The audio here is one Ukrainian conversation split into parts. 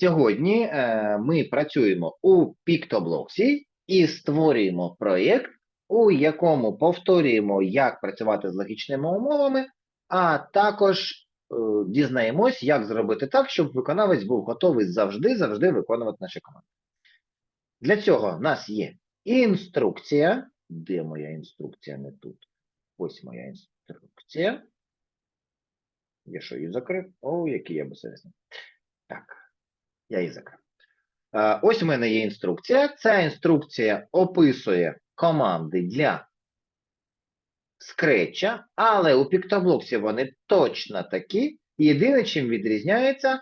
Сьогодні е, ми працюємо у PictoBlocksі і створюємо проєкт, у якому повторюємо, як працювати з логічними умовами, а також е, дізнаємось, як зробити так, щоб виконавець був готовий завжди, завжди виконувати наші команди. Для цього в нас є інструкція. Де моя інструкція? Не тут. Ось моя інструкція. Я що, її закрив? О, який я безсовісний. Так, я її закрив. Е, Ось у мене є інструкція. Ця інструкція описує команди для скретча, але у піктоблоксі вони точно такі. Єдине, чим відрізняється, е,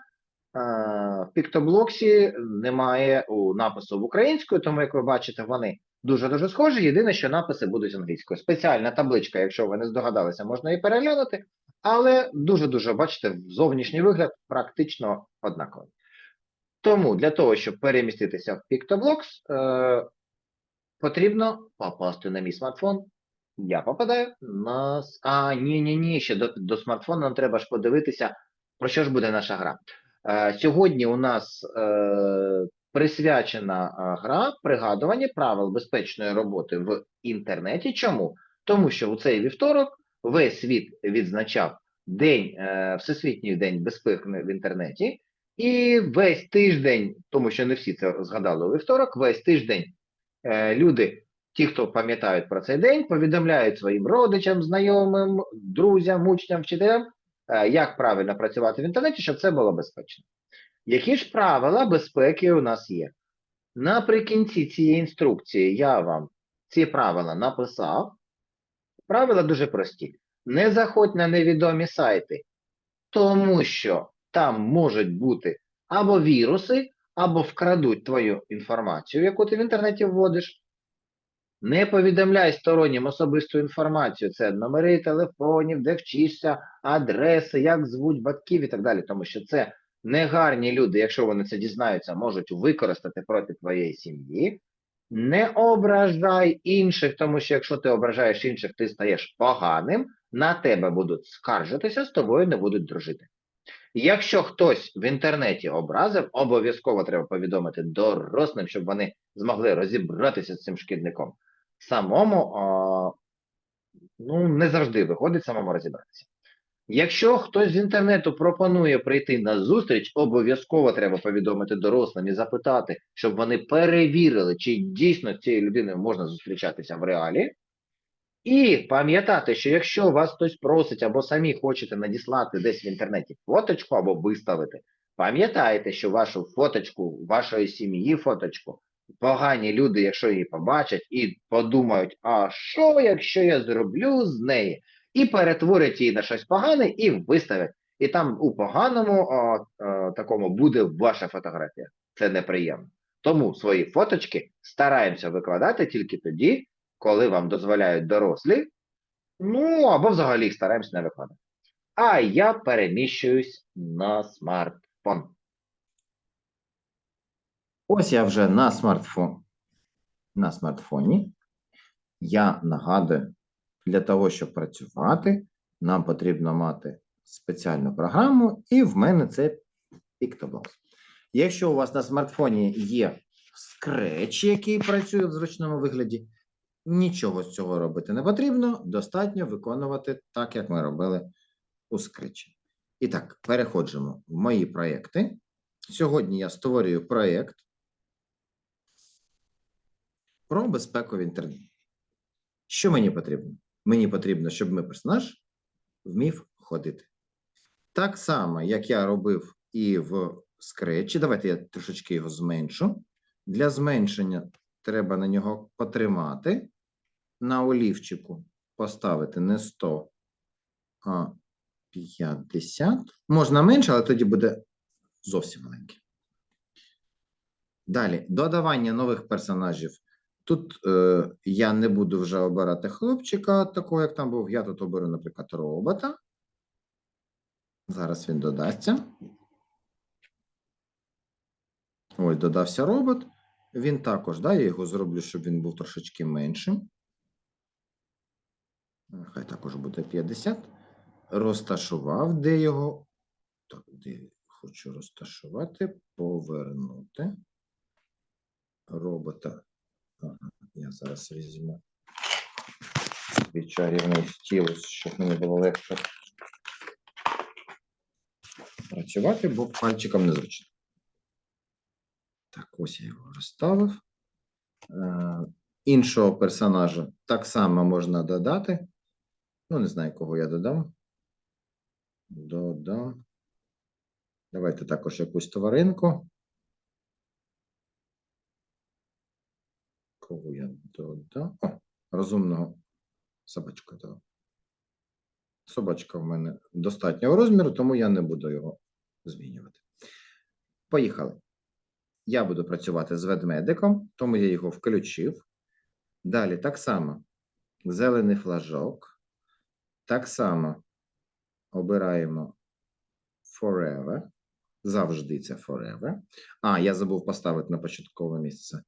в піктоблоксі немає напису в українською, тому, як ви бачите, вони дуже-дуже схожі. Єдине, що написи будуть англійською. Спеціальна табличка, якщо ви не здогадалися, можна і переглянути, але дуже-дуже, бачите, зовнішній вигляд практично однаковий. Тому для того, щоб переміститися в PictoBlocks, е, потрібно попасти на мій смартфон. Я попадаю на. А, ні, ні, ні, ще до, до смартфона нам треба ж подивитися, про що ж буде наша гра. Е, сьогодні у нас е, присвячена е, гра пригадування правил безпечної роботи в інтернеті. Чому? Тому що у цей вівторок весь світ відзначав День, е, Всесвітній день безпеки в інтернеті. І весь тиждень, тому що не всі це згадали у вівторок, весь тиждень е, люди, ті, хто пам'ятають про цей день, повідомляють своїм родичам, знайомим, друзям, учням, вчителям, е, як правильно працювати в інтернеті, щоб це було безпечно. Які ж правила безпеки у нас є? Наприкінці цієї інструкції я вам ці правила написав. Правила дуже прості. Не заходь на невідомі сайти, тому що там можуть бути або віруси, або вкрадуть твою інформацію, яку ти в інтернеті вводиш. Не повідомляй стороннім особисту інформацію. Це номери телефонів, де вчишся, адреси, як звуть батьків і так далі. Тому що це негарні люди, якщо вони це дізнаються, можуть використати проти твоєї сім'ї. Не ображай інших, тому що якщо ти ображаєш інших, ти стаєш поганим, на тебе будуть скаржитися, з тобою не будуть дружити. Якщо хтось в інтернеті образив, обов'язково треба повідомити дорослим, щоб вони змогли розібратися з цим шкідником. Самому а, ну, не завжди виходить самому розібратися. Якщо хтось з інтернету пропонує прийти на зустріч, обов'язково треба повідомити дорослим і запитати, щоб вони перевірили, чи дійсно з цією людиною можна зустрічатися в реалі. І пам'ятати, що якщо вас хтось просить або самі хочете надіслати десь в інтернеті фоточку або виставити, пам'ятайте, що вашу фоточку, вашої сім'ї фоточку, погані люди, якщо її побачать і подумають, а що, якщо я зроблю з неї, і перетворять її на щось погане і виставлять. І там у поганому о, о, такому буде ваша фотографія. Це неприємно. Тому свої фоточки стараємося викладати тільки тоді, коли вам дозволяють дорослі, ну або взагалі їх стараємося не викладати. А я переміщуюсь на смартфон. Ось я вже на смартфон, на смартфоні. Я нагадую, для того, щоб працювати, нам потрібно мати спеціальну програму, і в мене це PictoBlox. Якщо у вас на смартфоні є Scratch, який працює в зручному вигляді, нічого з цього робити не потрібно, достатньо виконувати так, як ми робили у Scratch. І так, переходимо в мої проєкти. Сьогодні я створюю проєкт про безпеку в інтернеті. Що мені потрібно? Мені потрібно, щоб мій персонаж вмів ходити. Так само, як я робив і в скретчі. Давайте я трошечки його зменшу. Для зменшення треба на нього потримати. На олівчику поставити не 100, а 50. Можна менше, але тоді буде зовсім маленьке. Далі, додавання нових персонажів. Тут е, я не буду вже обирати хлопчика, такого, як там був. Я тут оберу, наприклад, робота. Зараз він додасться. Ось, додався робот. Він також, да, я його зроблю, щоб він був трошечки меншим. Хай також буде 50. Розташував, де його. Так, де хочу розташувати, повернути робота. Ага, я зараз візьму свій чарівний стілус, щоб мені було легше працювати, бо пальчиком незручно. Так, ось я його розставив. Е, іншого персонажа так само можна додати. Ну, не знаю, кого я додам. Додам. Давайте також якусь тваринку. Кого я додам? О, розумного собачку додам. Собачка в мене достатнього розміру, тому я не буду його змінювати. Поїхали. Я буду працювати з ведмедиком, тому я його включив. Далі так само зелений флажок. Так само обираємо forever. Завжди це forever. А, я забув поставити на початкове місце.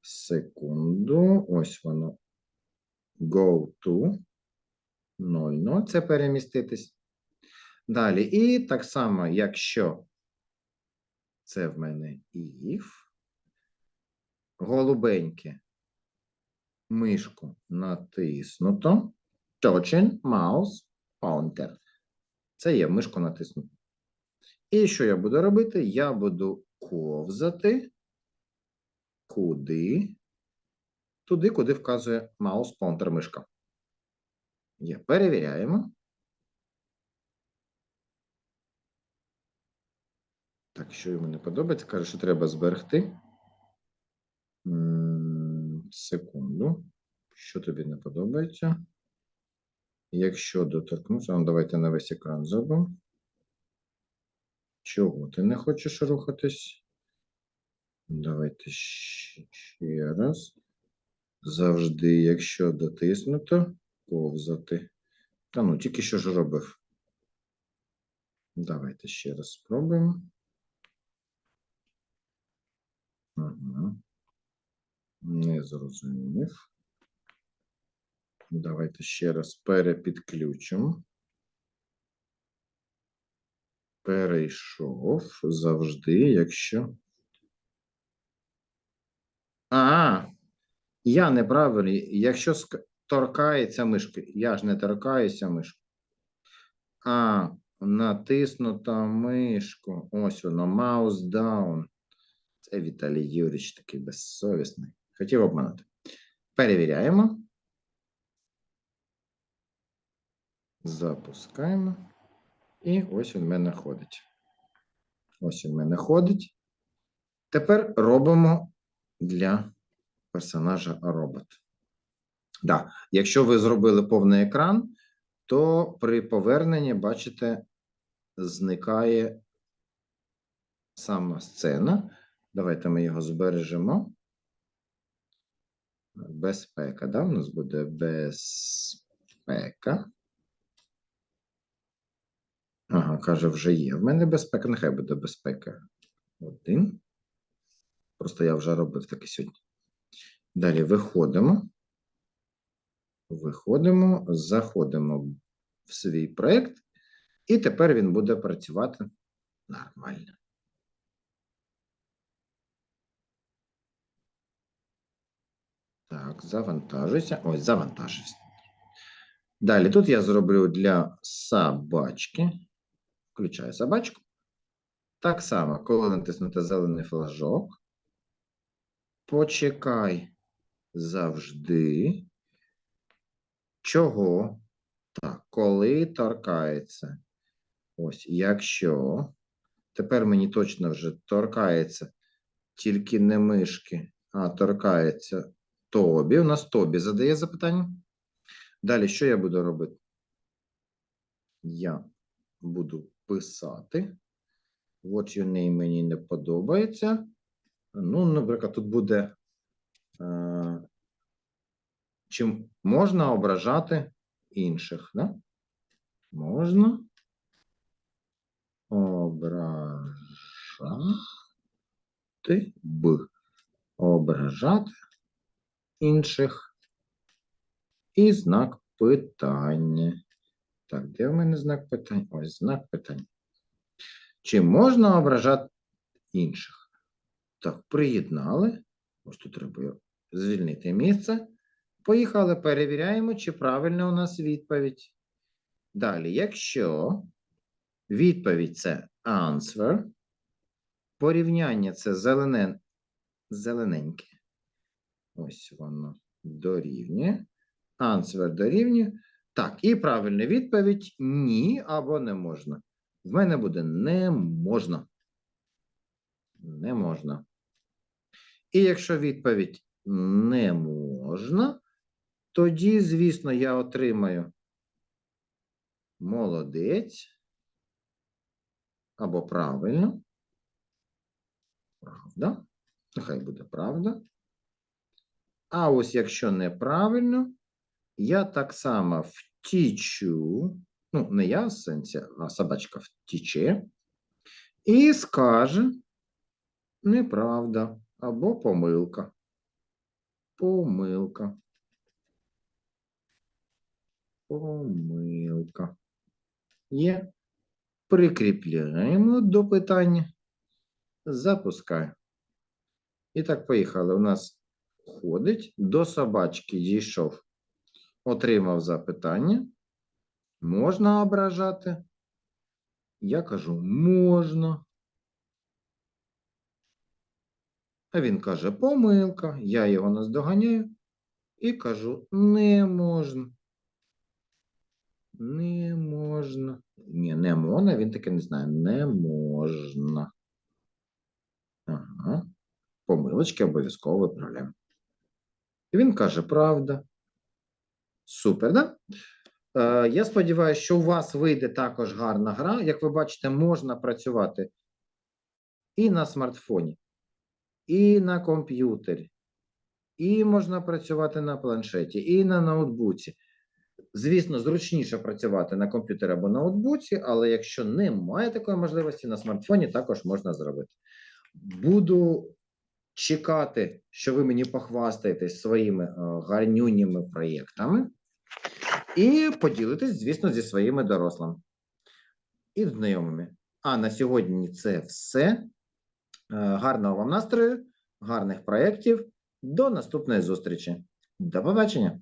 Секунду. Ось воно. Go to. 0, Це переміститись. Далі. І так само, якщо це в мене if, голубеньке мишку натиснуто. Touching mouse pointer. Це є мишку натиснуто. І що я буду робити? Я буду ковзати куди? Туди, куди вказує маус поінтер мишка. Є. Перевіряємо. Так, що йому не подобається? Каже, що треба зберегти. Секунду. Що тобі не подобається? Якщо доторкнуся, ну, давайте на весь екран зробимо. Чого ти не хочеш рухатись? Давайте ще, раз. Завжди, якщо дотиснуто, повзати. Та ну, тільки що ж робив. Давайте ще раз спробуємо. Ага. Не зрозумів. Давайте ще раз перепідключимо. Перейшов завжди, якщо. А, я неправильний. Якщо торкається мишки, я ж не торкаюся мишки. А, натиснута мишку. Ось воно, маус down. Це Віталій Юрійович такий безсовісний. Хотів обманути. Перевіряємо. Запускаємо. І ось він мене ходить. Ось він мене ходить. Тепер робимо для персонажа робот. Да. Якщо ви зробили повний екран, то при поверненні, бачите, зникає сама сцена. Давайте ми його збережемо. Безпека, да? У нас буде безпека. Ага, каже, вже є. В мене безпека, нехай буде безпека. Один. Просто я вже робив таке сьогодні. Далі виходимо. Виходимо, заходимо в свій проєкт, і тепер він буде працювати нормально. Так, завантажуйся. Ось, завантажився. Далі тут я зроблю для собачки. Включаю собачку. Так само, коли натиснути зелений флажок. Почекай завжди. Чого? Так, коли торкається. Ось, якщо. Тепер мені точно вже торкається тільки не мишки, а торкається Тобі. У нас Тобі задає запитання. Далі, що я буду робити? Я буду писати. What your name мені не подобається. Ну, наприклад, тут буде. Е, чим можна ображати інших, да? Можна ображати б. Ображати інших. І знак питання. Так, де в мене знак питань? Ось знак питань. Чи можна ображати інших? Так, приєднали. Ось тут треба звільнити місце. Поїхали, перевіряємо, чи правильна у нас відповідь. Далі, якщо відповідь це answer, порівняння це зелене, зелененьке. Ось воно дорівнює. Answer дорівнює. Так, і правильна відповідь ні або не можна. В мене буде не можна. Не можна. І якщо відповідь не можна, тоді, звісно, я отримаю молодець або правильно. Правда. Нехай буде правда. А ось якщо неправильно, я так само втічу, ну, не я в сенсі, а собачка втіче, і скаже неправда або помилка. Помилка. Помилка. Є. Прикріпляємо до питання. Запускаю. І так, поїхали. У нас ходить, до собачки дійшов, отримав запитання. Можна ображати? Я кажу, можна. А він каже, помилка. Я його наздоганяю і кажу, не можна. Не можна. Ні, не можна, він таки не знає. Не можна. Ага. Помилочки обов'язково виправляємо. І він каже, правда. Супер, да? Е, я сподіваюся, що у вас вийде також гарна гра. Як ви бачите, можна працювати і на смартфоні, і на комп'ютері, і можна працювати на планшеті, і на ноутбуці. Звісно, зручніше працювати на комп'ютері або ноутбуці, але якщо немає такої можливості, на смартфоні також можна зробити. Буду чекати, що ви мені похвастаєтесь своїми е, гарнюніми проєктами і поділитись, звісно, зі своїми дорослими і знайомими. А на сьогодні це все. Е, Гарного вам настрою, гарних проєктів. До наступної зустрічі. До побачення!